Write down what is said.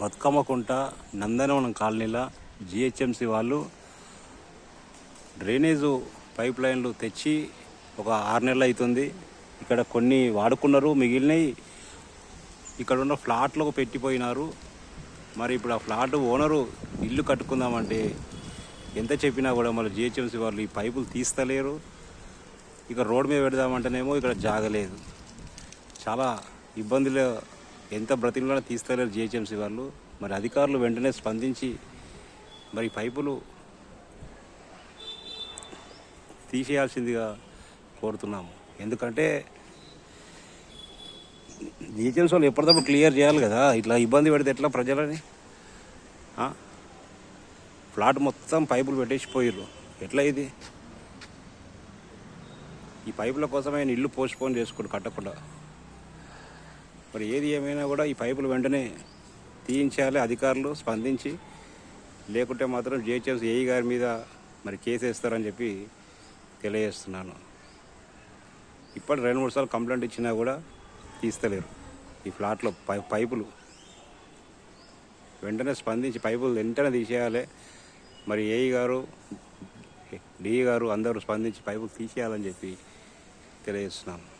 బతుకమ్మకుంట నందనవనం కాలనీలో జిహెచ్ఎంసి వాళ్ళు drainage pipe లైన్లు తెచ్చి ఒక ఆరు నెలలు అవుతుంది ఇక్కడ కొన్ని వాడుకున్నారు మిగిలినవి ఇక్కడ ఉన్న ఫ్లాట్లకు పెట్టిపోయినారు. మరి ఇప్పుడు ఆ ఫ్లాట్ ఓనరు ఇల్లు కట్టుకుందామంటే ఎంత చెప్పినా కూడా మళ్ళీ జిహెచ్ఎంసీ వాళ్ళు ఈ పైపులు తీస్తలేరు. ఇక రోడ్ మీద పెడదామంటేనేమో ఇక్కడ జాగలేదు. చాలా ఇబ్బందులు ఎంత బ్రతిలో తీస్తలేరు జిహెచ్ఎంసీ వాళ్ళు. మరి అధికారులు వెంటనే స్పందించి మరి పైపులు తీసేయాల్సిందిగా కోరుతున్నాము. ఎందుకంటే జిహెచ్ఎంసీ వాళ్ళు ఎప్పటికప్పుడు క్లియర్ చేయాలి కదా. ఇట్లా ఇబ్బంది పెడితే ఎట్లా ప్రజలని? ఫ్లాట్ మొత్తం పైపులు పెట్టేసిపోయారు ఎట్లా ఇది? ఈ పైపుల కోసమే ఆయన ఇల్లు పోస్ట్పోన్ చేసుకోండి కట్టకుండా. మరి ఏది ఏమైనా కూడా ఈ పైపులు వెంటనే తీయించాలి అధికారులు స్పందించి లేకుంటే మాత్రం జిహెచ్ఎంసీ ఏఈ గారి మీద మరి కేసు వేస్తారని చెప్పి తెలియజేస్తున్నాను. ఇప్పటి రెండు మూడు సార్లు కంప్లైంట్ ఇచ్చినా కూడా తీస్తలేరు ఈ ఫ్లాట్లో పై పైపులు. వెంటనే స్పందించి పైపులు వెంటనే తీసేయాలి. మరి ఏఈ గారు డిఈ గారు అందరూ స్పందించి పైపులు తీసేయాలని చెప్పి తెలియజేస్తున్నాను.